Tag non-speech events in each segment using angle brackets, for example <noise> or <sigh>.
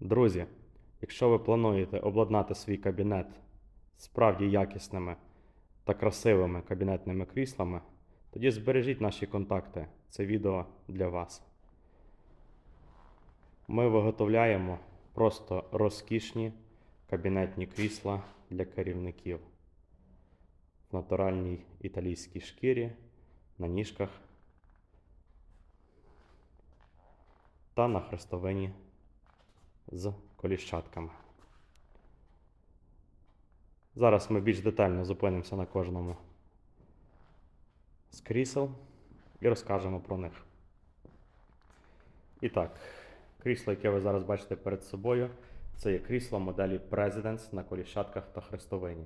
Друзі, якщо ви плануєте обладнати свій кабінет справді якісними та красивими кабінетними кріслами, тоді збережіть наші контакти. Це відео для вас. Ми виготовляємо просто розкішні кабінетні крісла для керівників в натуральній італійській шкірі, на ніжках та на хрестовині з коліщатками. Зараз ми більш детально зупинимося на кожному з крісел і розкажемо про них. І так, крісло, яке ви зараз бачите перед собою, це є крісло моделі Presidents на коліщатках та хрестовині.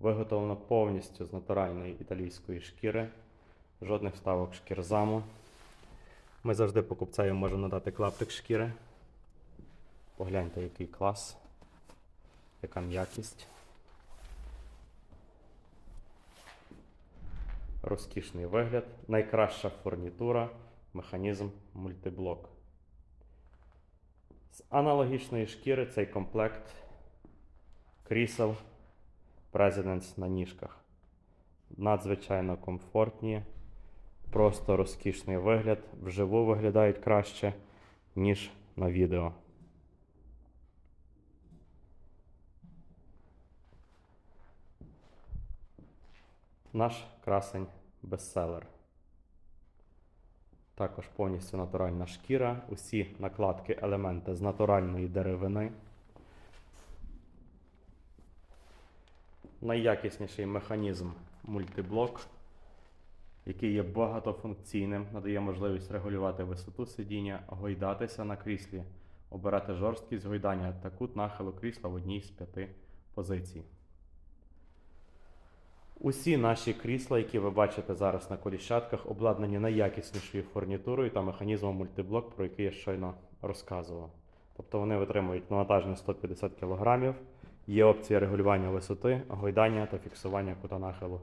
Виготовлено повністю з натуральної італійської шкіри, жодних вставок шкірзаму. Ми завжди покупцеві можемо надати клаптик шкіри. Погляньте, який клас, яка м'якість. Розкішний вигляд, найкраща фурнітура, механізм мультиблок. З аналогічної шкіри цей комплект крісел Presidents на ніжках. Надзвичайно комфортні, просто розкішний вигляд, вживу виглядають краще, ніж на відео. Наш красень бестселер. Також повністю натуральна шкіра, усі накладки, елементи з натуральної деревини. Найякісніший механізм мультиблок, який є багатофункційним, надає можливість регулювати висоту сидіння, гойдатися на кріслі, обирати жорсткість гойдання та кут нахилу крісла в одній з п'яти позицій. Усі наші крісла, які ви бачите зараз на коліщатках, обладнані найякіснішою фурнітурою та механізмом мультиблок, про який я щойно розказував. Тобто вони витримують навантаження 150 кг, є опція регулювання висоти, гойдання та фіксування кута нахилу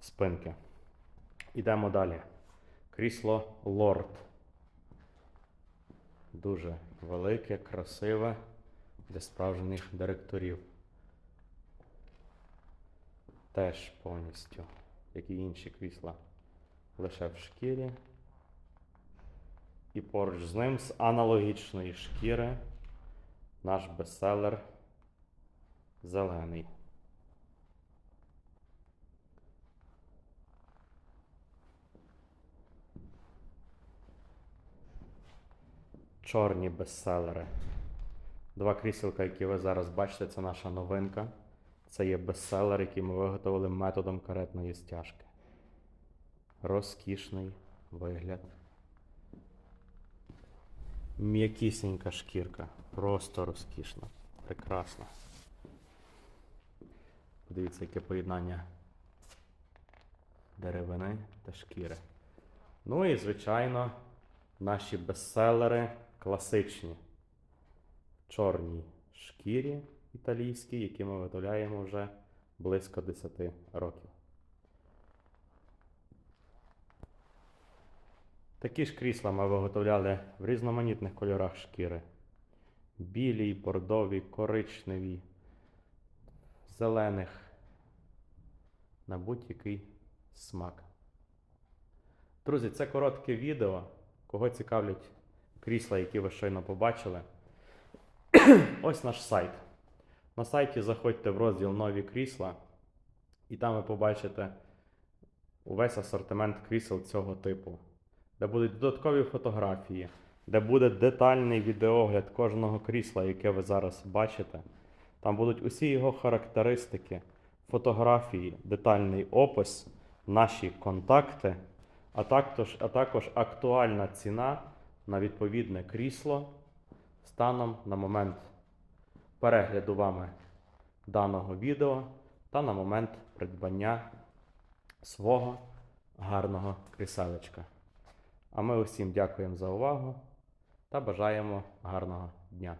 спинки. Ідемо далі. Крісло Lord. Дуже велике, красиве для справжніх директорів. Теж повністю, як і інші крісла, лише в шкірі. І поруч з ним з аналогічної шкіри наш бестселер зелений. Чорні бестселери. Два кріселка, які ви зараз бачите, це наша новинка. Це є бестселер, який ми виготовили методом каретної стяжки. Розкішний вигляд. М'якісінька шкірка. Просто розкішна. Прекрасна. Подивіться, яке поєднання деревини та шкіри. Ну і, звичайно, наші бестселери класичні. В чорній шкірі італійській, які ми виготовляємо вже близько 10 років. Такі ж крісла ми виготовляли в різноманітних кольорах шкіри: білій, бордовій, коричневій, зелених, на будь-який смак. Друзі, це коротке відео. Кого цікавлять крісла, які ви щойно побачили. <clears throat> Ось наш сайт. На сайті заходьте в розділ Нові крісла, і там ви побачите увесь асортимент крісел цього типу, де будуть додаткові фотографії, де буде детальний відеогляд кожного крісла, яке ви зараз бачите. Там будуть усі його характеристики, фотографії, детальний опис, наші контакти, а також, а також актуальна ціна на відповідне крісло станом на момент перегляду вами даного відео та на момент придбання свого гарного кріселечка. А ми усім дякуємо за увагу та бажаємо гарного дня.